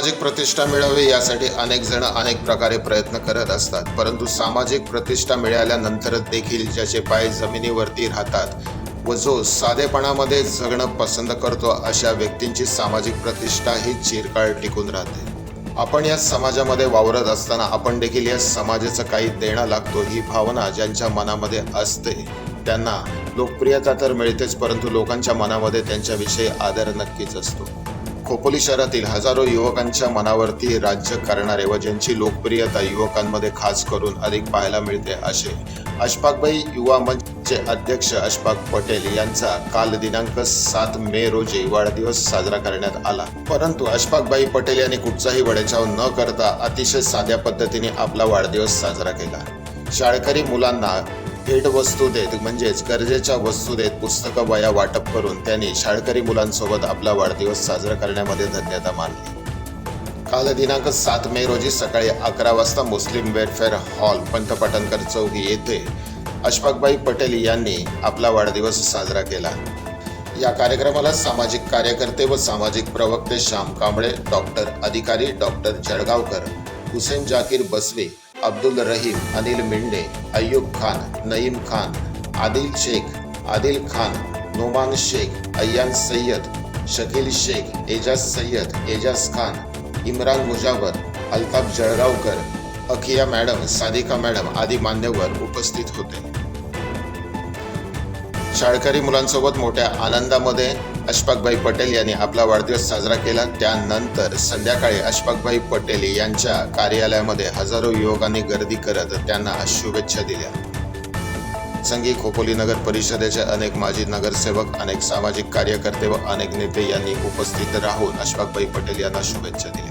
सामाजिक प्रतिष्ठा मिळावी यासाठी अनेक जण अनेक प्रकारे प्रयत्न करत असतात. परंतु सामाजिक प्रतिष्ठा मिळाल्यानंतर देखील ज्याचे पाय जमिनीवरती राहतात व जो साधेपणामध्ये जगणं पसंत करतो अशा व्यक्तींची सामाजिक प्रतिष्ठा ही चिरकाळ टिकून राहते. आपण या समाजामध्ये वावरत असताना आपण देखील या समाजाचं काही देणं लागतो ही भावना ज्यांच्या मनामध्ये असते त्यांना लोकप्रियता तर मिळतेच परंतु लोकांच्या मनामध्ये त्यांच्याविषयी आदर नक्कीच असतो. खोपोली शहरातील हजारो युवकांच्या मनावरती राज्य करणारे व ज्यांची लोकप्रियता युवकांमध्ये खास करून अधिक पाहायला मिळते असे अशफाकबाई युवा मंचचे अध्यक्ष अशफाक पटेल यांचा काल दिनांक सात मे रोजी वाढदिवस साजरा करण्यात आला. परंतु अशफाकबाई पटेल यांनी कुठचाही वडेचाव न करता अतिशय साध्या पद्धतीने आपला वाढदिवस साजरा केला. शाळकरी मुलांना भेट वस्तू देत म्हणजेच गरजेच्या वस्तू देत पुस्तकं वया वाटप करून त्यांनी शाळकरी मुलांसोबत आपला वाढदिवस साजरा करण्यामध्ये धन्यता मानली. काल दिनांक सात मे रोजी सकाळी अकरा वाजता मुस्लिम वेलफेअर हॉल पंतपाटणकर चौकी येथे अशफाकबाई पटेल यांनी आपला वाढदिवस साजरा केला. या कार्यक्रमाला सामाजिक कार्यकर्ते व सामाजिक प्रवक्ते Shyam Kamble doctor Adhikari doctor Jalgaonkar Hussain Zakir Basve Abdul Rahim Anil Minde Ayyub Khan Naeem Khan Adil Shaikh Adil Khan Noman Shaikh Ayyan Sayyed Shakeel Shaikh Ejaz Sayyed Ejaz Khan Imran Mujawar Altaf Jalgaonkar Akhiya madam Sadika madam आदी मान्यवर उपस्थित होते. शाळकरी मुलांसोबत मोठ्या आनंदामध्ये अशफाकभाई पटेल यांनी आपला वाढदिवस साजरा केला. त्यानंतर संध्याकाळी अशफाकभाई पटेल यांच्या कार्यालयामध्ये हजारो युवकांनी गर्दी करत त्यांना शुभेच्छा दिल्या. संगी खोपोली नगर परिषदेचे अनेक माजी नगरसेवक अनेक सामाजिक कार्यकर्ते व अनेक नेते यांनी उपस्थित राहून अशफाकभाई पटेल यांना शुभेच्छा दिल्या.